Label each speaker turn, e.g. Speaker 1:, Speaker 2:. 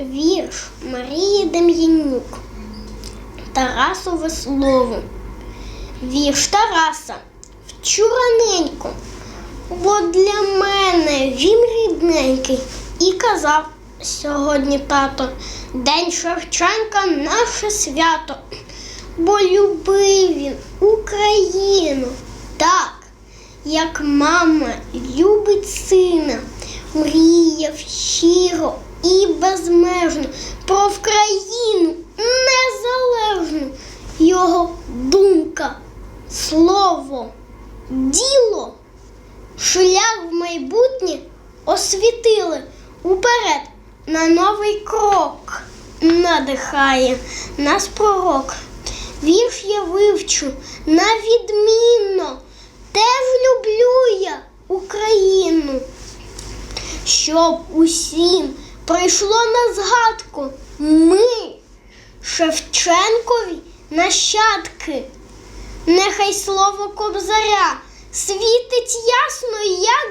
Speaker 1: Вірш Марії Дем'янюк. Тарасове слово. Вірш Тараса. Вчу раненько, бо для мене він рідненький. І казав сьогодні тато, День Шевченка наше свято, бо любив він Україну так, як мама любить сина, мріяв щиро і безмежно про Вкраїну незалежну. Його думка, слово, діло, шлях в майбутнє освітили уперед на новий крок. Надихає нас пророк. Вірш я вивчу на відмінно. Теж люблю я Україну. Щоб усім прийшло на згадку ми, Шевченкові нащадки. Нехай слово кобзаря світить ясно, як.